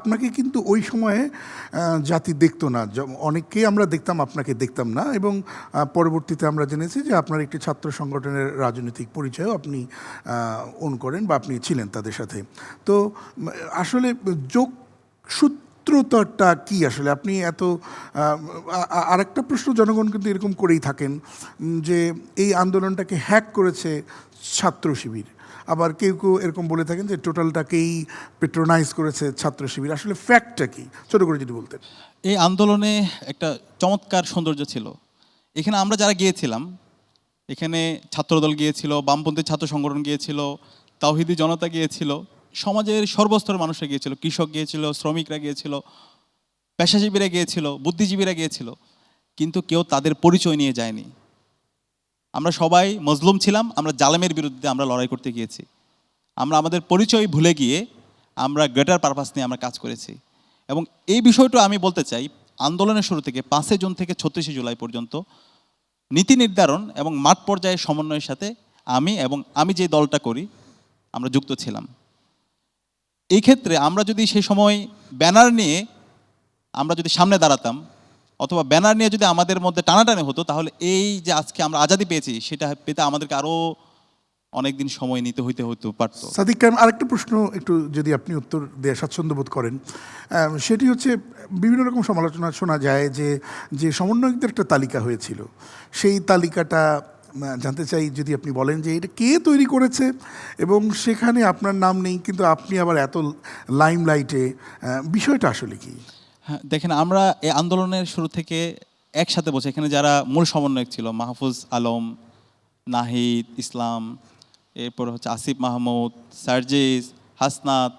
আপনাকে কিন্তু ওই সময়ে জাতি দেখতো না। অনেককেই আমরা দেখতাম, আপনাকে দেখতাম না। এবং পরবর্তীতে আমরা জেনেছি যে আপনার একটি ছাত্র সংগঠনের রাজনৈতিক পরিচয়ও আপনি অন করেন বা আপনি ছিলেন তাদের সাথে। তো আসলে যোগসূত্রতাটা কি আসলে? আপনি এত আরেকটা প্রশ্ন জনগণ কিন্তু এরকম করেই থাকেন যে এই আন্দোলনটাকে হ্যাক করেছে ছাত্র শিবির। আবার কেউ কেউ এরকম বলে থাকেন যে টোটালটাকেই পেট্রোনাইজ করেছে ছাত্র শিবির। আসলে ফ্যাক্টটা কি? ছোট করে যদি বলতেন। এই আন্দোলনে একটা চমৎকার সৌন্দর্য ছিল। এখানে আমরা যারা গিয়েছিলাম, এখানে ছাত্রদল গিয়েছিল, বামপন্থী ছাত্র সংগঠন গিয়েছিল, তাওহিদি জনতা গিয়েছিল, সমাজের সর্বস্তরের মানুষরা গিয়েছিল। কৃষক গিয়েছিল, শ্রমিকরা গিয়েছিল, পেশাজীবীরা গিয়েছিল, বুদ্ধিজীবীরা গিয়েছিল। কিন্তু কেউ তাদের পরিচয় নিয়ে যায়নি। আমরা সবাই মজলুম ছিলাম, আমরা জালেমের বিরুদ্ধে আমরা লড়াই করতে গিয়েছি। আমরা আমাদের পরিচয় ভুলে গিয়ে আমরা গ্রেটার পারপাস নিয়ে আমরা কাজ করেছি। এবং এই বিষয়টা আমি বলতে চাই, আন্দোলনের শুরু থেকে পাঁচই জুন থেকে ছত্রিশে জুলাই পর্যন্ত নীতি নির্ধারণ এবং মাঠ পর্যায়ের সমন্বয়ের সাথে আমি এবং আমি যে দলটা করি, আমরা যুক্ত ছিলাম। এই ক্ষেত্রে আমরা যদি সেই সময় ব্যানার নিয়ে আমরা যদি সামনে দাঁড়াতাম অথবা ব্যানার নিয়ে যদি আমাদের মধ্যে টানাটানি হতো, তাহলে এই যে আজকে আমরা আজাদি পেয়েছি, সেটা পেতে আমাদেরকে আরও অনেক দিন সময় নিতে হইতে হতে পারত। সাদিক কায়েম আরেকটা প্রশ্ন একটু যদি আপনি উত্তর দেওয়া স্বাচ্ছন্দ্য বোধ করেন সেটি হচ্ছে বিভিন্ন রকম সমালোচনা শোনা যায় যে যে সমন্বয়কদের একটা তালিকা হয়েছিল। সেই তালিকাটা জানতে চাই যদি আপনি বলেন যে এটা কে তৈরি করেছে এবং সেখানে আপনার নাম নেই, কিন্তু আপনি আবার এত লাইমলাইটে বিষয়টা আসলে কি? হ্যাঁ দেখেন আমরা এই আন্দোলনের শুরু থেকে একসাথে বসে, এখানে যারা মূল সমন্বয়ক ছিল, মাহফুজ আলম, নাহিদ ইসলাম, এরপর হচ্ছে আসিফ মাহমুদ, সার্জিস, হাসনাত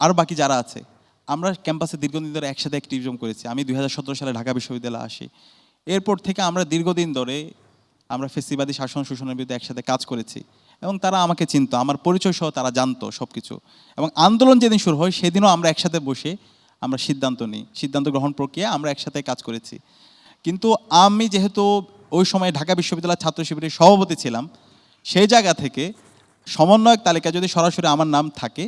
আরও বাকি যারা আছে, আমরা ক্যাম্পাসে দীর্ঘদিন ধরে একসাথে অ্যাক্টিভিজম করেছি। আমি দু হাজার সতেরো সালে ঢাকা বিশ্ববিদ্যালয়ে আসি। এরপর থেকে আমরা দীর্ঘদিন ধরে আমরা ফেসিবাদী শাসন শোষণের বিরুদ্ধে একসাথে কাজ করেছি এবং তারা আমাকে চিনত, আমার পরিচয় সহ তারা জানতো সব কিছু এবং আন্দোলন যেদিন শুরু হয়, সেদিনও আমরা একসাথে বসে আমরা সিদ্ধান্ত নিই। সিদ্ধান্ত গ্রহণ প্রক্রিয়া আমরা একসাথে কাজ করেছি। কিন্তু আমি যেহেতু ওই সময় ঢাকা বিশ্ববিদ্যালয়ের ছাত্র শিবিরের সভাপতি ছিলাম, সেই জায়গা থেকে সমন্বয়ক তালিকা যদি সরাসরি আমার নাম থাকে,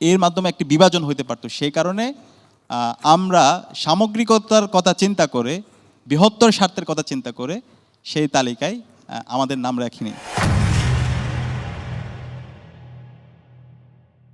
এর মাধ্যমে একটি বিভাজন হইতে পারতো। সেই কারণে আমরা সামগ্রিকতার কথা চিন্তা করে, বৃহত্তর স্বার্থের কথা চিন্তা করে, সেই তালিকায় আমাদের নাম রাখিনি।